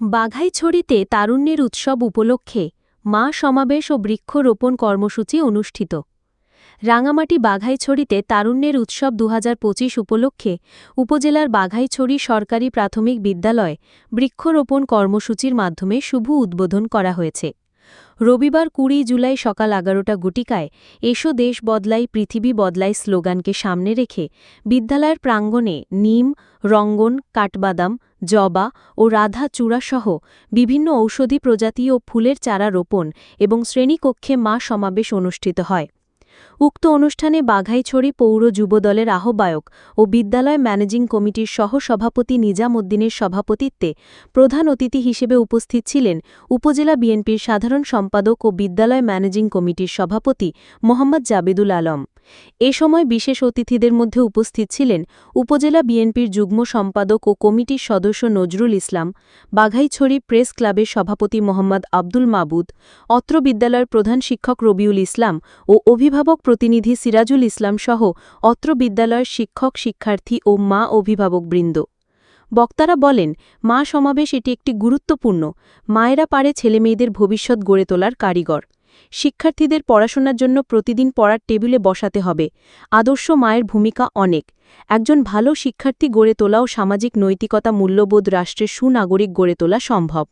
বাঘাইছড়িতে তারুণ্যের উৎসব উপলক্ষে মা সমাবেশ ও বৃক্ষরোপণ কর্মসূচি অনুষ্ঠিত। রাঙামাটি বাঘাইছড়িতে তারুণ্যের উৎসব দু হাজার পঁচিশ উপলক্ষে উপজেলার বাঘাইছড়ি সরকারি প্রাথমিক বিদ্যালয় বৃক্ষরোপণ কর্মসূচির মাধ্যমে শুভ উদ্বোধন করা হয়েছে। রবিবার কুড়ি জুলাই সকাল এগারোটা গুটিকায় এসো দেশ বদলাই, পৃথিবী বদলাই স্লোগানকে সামনে রেখে বিদ্যালয়ের প্রাঙ্গণে নিম, রঙ্গন, কাঠবাদাম, জবা ও রাধা চূড়াসহ বিভিন্ন ঔষধি প্রজাতি ও ফুলের চারা রোপণ এবং শ্রেণীকক্ষে মা সমাবেশ অনুষ্ঠিত হয়। উক্ত অনুষ্ঠানে বাঘাইছড়ি পৌর যুবদলের আহ্বায়ক ও বিদ্যালয় ম্যানেজিং কমিটির সহ-সভাপতি নিজাম উদ্দিনের সভাপতিত্বে প্রধান অতিথি হিসেবে উপস্থিত ছিলেন উপজেলা বিএনপির সাধারণ সম্পাদক ও বিদ্যালয় ম্যানেজিং কমিটির সভাপতি মোহাম্মদ জাবেদুল আলম। এ সময় বিশেষ অতিথিদের মধ্যে উপস্থিত ছিলেন উপজেলা বিএনপির যুগ্ম সম্পাদক ও কমিটির সদস্য নজরুল ইসলাম, বাঘাইছড়ি প্রেস ক্লাবের সভাপতি মোহাম্মদ আব্দুল মাবুদ, অত্র বিদ্যালয়ের প্রধান শিক্ষক রবিউল ইসলাম ও অভিভাবক প্রতিনিধি সিরাজুল ইসলাম সহ অত্র বিদ্যালয়ের শিক্ষক, শিক্ষার্থী ও মা অভিভাবকবৃন্দ বক্তারা বলেন, মা সমাবেশ এটি একটি গুরুত্বপূর্ণ, মায়েরা পারে ছেলেমেয়েদের ভবিষ্যৎ গড়ে তোলার কারিগর। শিক্ষার্থীদের পড়াশোনার জন্য প্রতিদিন পড়ার টেবিলে বসাতে হবে। আদর্শ মায়ের ভূমিকা অনেক। একজন ভালো শিক্ষার্থী গড়ে তোলাও সামাজিক নৈতিকতা মূল্যবোধ রাষ্ট্রের সুনাগরিক গড়ে তোলা সম্ভব।